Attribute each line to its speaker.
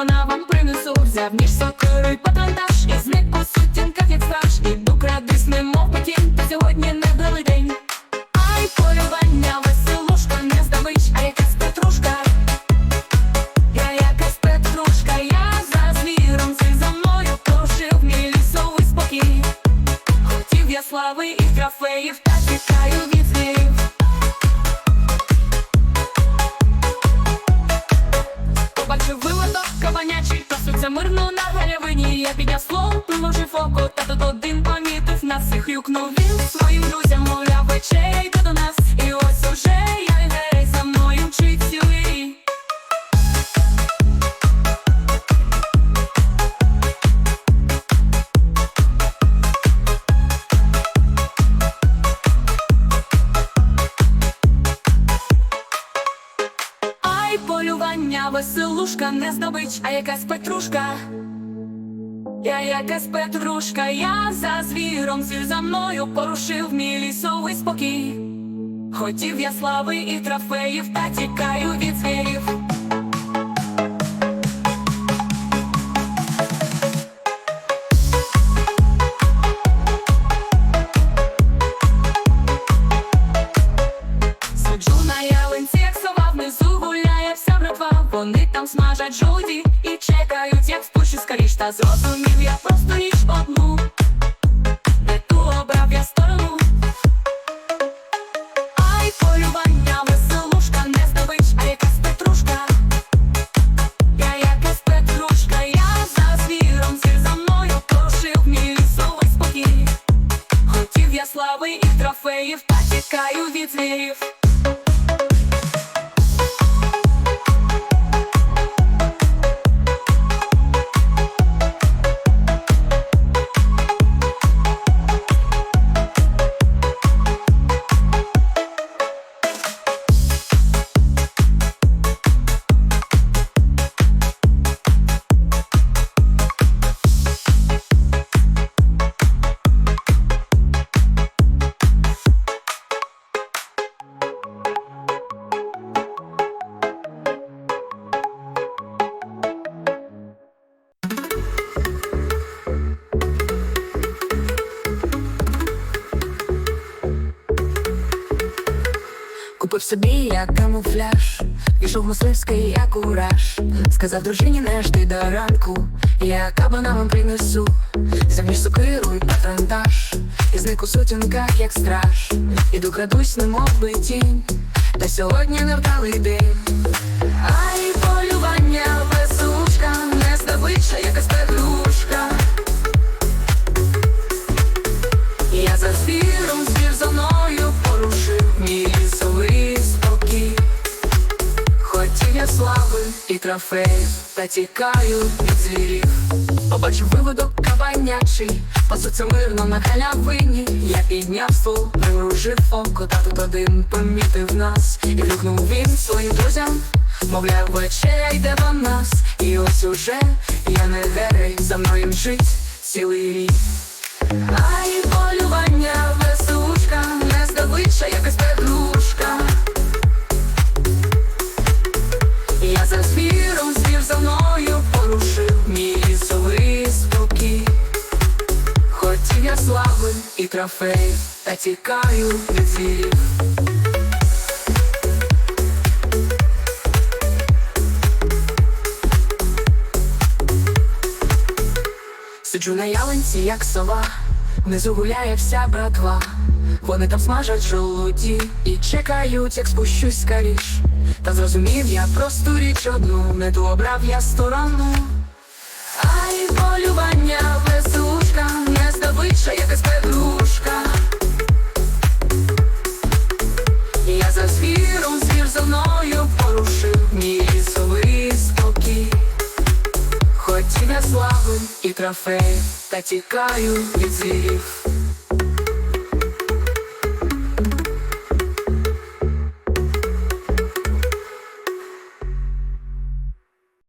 Speaker 1: кабана вам принесу. Взяв ніж сокиру патронтаж І зник по сутінках, як страж Іду крадись, немов потім, та сьогодні не білий день. Ай, полювання, веселушка, не здобич, а якась петрушка. Я якась петрушка, я за звіром, ти за мною порушив мій лісовий спокій. Хотів я слави і трофеїв, та тікаю від пасуться мирно на галявині Я підняв слово, приложив око, та тут один помітив нас І хрюкнув він. Своїм друзям, полювання, веселушка, не здобич, а якась петрушка. Я якась петрушка, я за звіром, звір за мною порушив мій лісовий спокій. Хотів я слави і трофеїв, та тікаю від звірів. Сиджу на ялинці, гуляє Вони там смажать жуді і чекають, як спущу скоріш Та зрозумів я просто річ одну. Не ту обрав я сторону. Ай, полювання, веселушка, не здобич, а якась петрушка. Я якась петрушка, я за звіром, звір за мною порушив мій лісовий спокій. Хотів я слави і трофеїв, та тікаю від звірів
Speaker 2: Купив собі як камуфляж, пішов мисливський, як ураж Сказав дружині, не жди до ранку, я кабана вам принесу. Заміж сукиру і патронтаж. І зник у сутінках, як страж. Іду крадусь, немов би тінь. Та сьогодні невдалий день і трофеїв, та тікаю від звірів. Побачив виводок кабанячий, пасуться мирно на халявині. Я підняв ствол, примружив око, та тут один помітив нас. І крикнув він своїм друзям, мовляв, вечеря йде до нас. І ось уже я не герой, за мною мчить цілий рік. Ай, полювання, і трофеїв, та тікаю від звірів. Сиджу на ялинці, як сова, внизу гуляє вся братва. Вони там смажать жолуді і чекають, як спущусь скоріш. Та зрозумів я просту річ одну, не ту обрав я сторону. Трофеїв, та тікаю від звірів.